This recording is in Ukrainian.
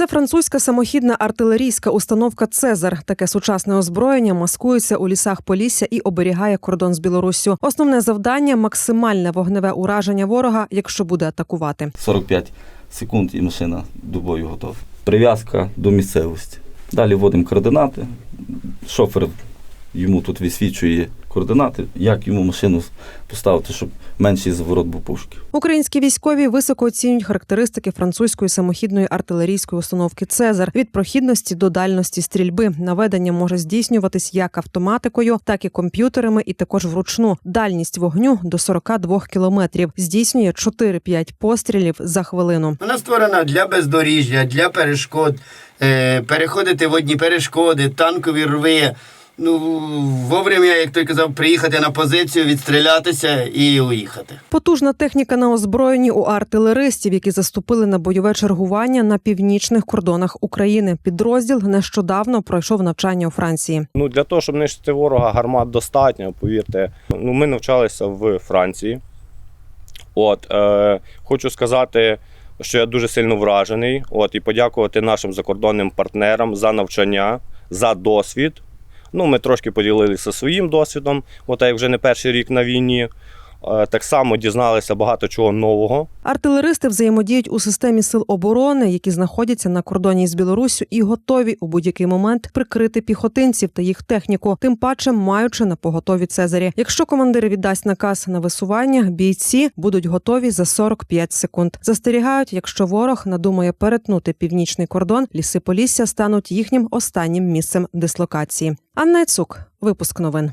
Це французька самохідна артилерійська установка Цезар. Таке сучасне озброєння маскується у лісах Полісся і оберігає кордон з Білоруссю. Основне завдання максимальне вогневе ураження ворога, якщо буде атакувати. 45 секунд і машина до бою готова. Прив'язка до місцевості. Далі вводимо координати. Шофер йому тут висвічує координати, як йому машину поставити, щоб менший заворот був пушки. Українські військові високо оцінюють характеристики французької самохідної артилерійської установки Цезар від прохідності до дальності стрільби. Наведення може здійснюватись як автоматикою, так і комп'ютерами, і також вручну. Дальність вогню до 42 кілометрів. Здійснює 4-5 пострілів за хвилину. Вона створена для бездоріжжя, для перешкод, е, переходити водні перешкоди, танкові рви. Ну, вовремя, як той казав, приїхати на позицію, відстрілятися і уїхати. Потужна техніка на озброєнні у артилеристів, які заступили на бойове чергування на північних кордонах України. Підрозділ нещодавно пройшов навчання у Франції. Ну, для того, щоб нищити ворога, гармат достатньо, повірте. Ну, ми навчалися в Франції. От, е, хочу сказати, що я дуже сильно вражений. От, і подякувати нашим закордонним партнерам за навчання, за досвід. Ну, ми трошки поділилися своїм досвідом, от як вже не перший рік на війні. Е, так само дізналися багато чого нового. Артилеристи взаємодіють у системі сил оборони, які знаходяться на кордоні з Білоруссю, і готові у будь-який момент прикрити піхотинців та їх техніку, тим паче маючи на поготові Цезарі. Якщо командир віддасть наказ на висування, бійці будуть готові за 45 секунд. Застерігають, якщо ворог надумає перетнути північний кордон, ліси Полісся стануть їхнім останнім місцем дислокації. Анна Цук, випуск новин.